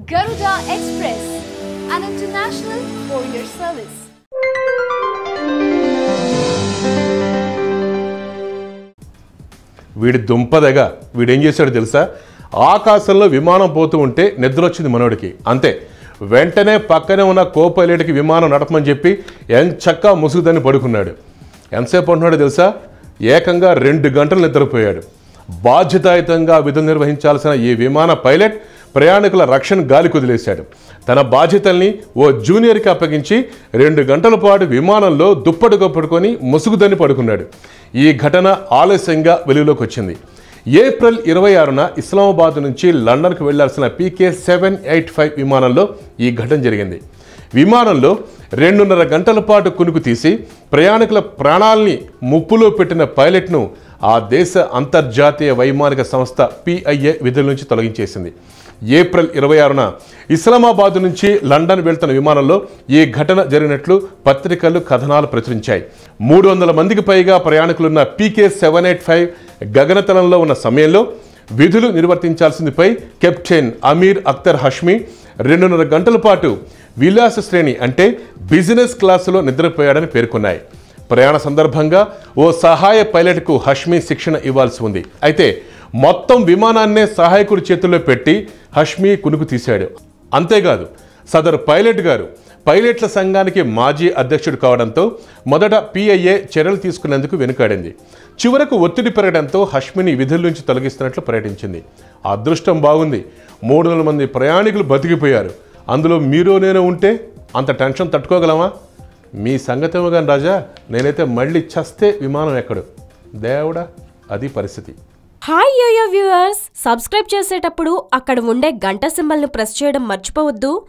Garuda Express, an international courier service. వీడి దుంపదగ వీడేం చేశాడు తెలుసా? ఆకాశంలో విమానం పోతూ ఉంటే నిద్ర వచ్చింది మనోడికి. అంతే. వెంటనే పక్కనే ఉన్న కో పైలట్కి విమానం నడపమని చెప్పి ఎంచక్కా ముసుగుదని పడుకున్నాడు. ఎంతసేపు అంటున్నాడో తెలుసా? ఏకంగా రెండు గంటలు నిద్రపోయాడు. బాధ్యతాయుతంగా విధులు నిర్వహించాల్సిన ఈ విమాన పైలట్ ప్రయాణికుల రక్షణ గాలి కుదిలేశాడు. తన బాధ్యతల్ని ఓ జూనియర్కి అప్పగించి రెండు గంటల పాటు విమానంలో దుప్పటి కప్పుడుకొని ముసుగుదని పడుకున్నాడు. ఈ ఘటన ఆలస్యంగా వెలుగులోకి వచ్చింది ఏప్రిల్ ఇరవై ఆరున ఇస్లామాబాద్ నుంచి లండన్కు వెళ్ళాల్సిన పీకే సెవెన్ ఎయిట్ ఫైవ్ విమానంలో ఈ ఘటన జరిగింది. విమానంలో రెండున్నర గంటల పాటు కునుకు తీసి ప్రయాణికుల ప్రాణాల్ని ముప్పులో పెట్టిన పైలట్ను ఆ దేశ అంతర్జాతీయ వైమానిక సంస్థ పిఐఏ విధుల నుంచి తొలగించేసింది. ఏప్రిల్ ఇరవై ఆరున ఇస్లామాబాద్ నుంచి లండన్ వెళ్తున్న విమానంలో ఈ ఘటన జరిగినట్లు పత్రికలు కథనాలు ప్రచురించాయి. మూడు వందల మందికి పైగా ప్రయాణికులున్న పీకే సెవెన్ ఎయిట్ ఫైవ్ గగనతలంలో ఉన్న సమయంలో విధులు నిర్వర్తించాల్సిందిపై కెప్టెన్ అమీర్ అఖ్తర్ హష్మి రెండున్నర గంటల పాటు విలాస శ్రేణి అంటే బిజినెస్ క్లాసులో నిద్రపోయాడని పేర్కొన్నాయి. ప్రయాణ సందర్భంగా ఓ సహాయ పైలట్కు హష్మి శిక్షణ ఇవ్వాల్సి ఉంది. అయితే మొత్తం విమానాన్నే సహాయకుడి చేతుల్లో పెట్టి హష్మి కునుకు తీశాడు. అంతేకాదు సదరు పైలట్ గారు పైలట్ల సంఘానికి మాజీ అధ్యక్షుడు కావడంతో మొదట పిఐఏ చర్యలు తీసుకునేందుకు వెనుకాడింది. చివరకు ఒత్తిడి పెరగడంతో హష్మిని విధుల నుంచి తొలగిస్తున్నట్లు ప్రకటించింది. అదృష్టం బాగుంది. మూడు వందల మంది ప్రయాణికులు బతికిపోయారు. అందులో మీరు నేను ఉంటే అంత టెన్షన్ తట్టుకోగలమా? మీ సంగతేమో కానీ రాజా నేనైతే మళ్ళీ చస్తే విమానం ఎక్కడు. దేవుడా అది పరిస్థితి. Hi yo-yo viewers. సబ్స్క్రైబ్ చేసేటప్పుడు అక్కడ ఉండే గంట సింబల్ను ప్రెస్ చేయడం మర్చిపోవద్దు.